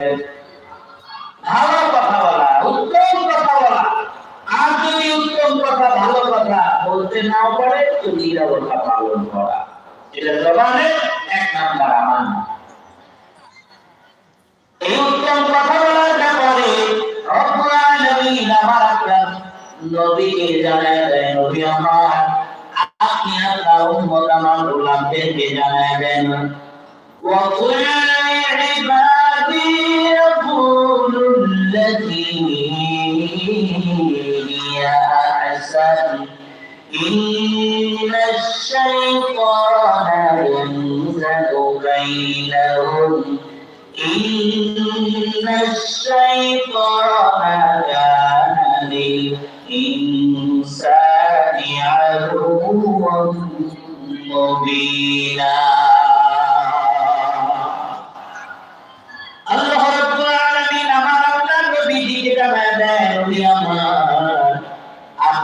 ভালো কথা বলা উত্তম কথা বলা আর যদি উত্তম কথা ভালো কথা বলতে নাও পারে তো নিরবতা পালন করা এটা জবানের এক নাম্বার আমান এই উত্তম কথা বলার ব্যাপারে রব্বুল আলামিন আমার আপনার নবীকে জানায় দেন নবী আমার আপনি আপনার উম্মত আমার গোলামদেরকে জানায় দেন وقل لعبادي يا أعزتي إن الشيطان ينزل بينهم إن الشيطان كان للإنسان عدوا مبينا الله رب العالمين أمر الله بدين كما دار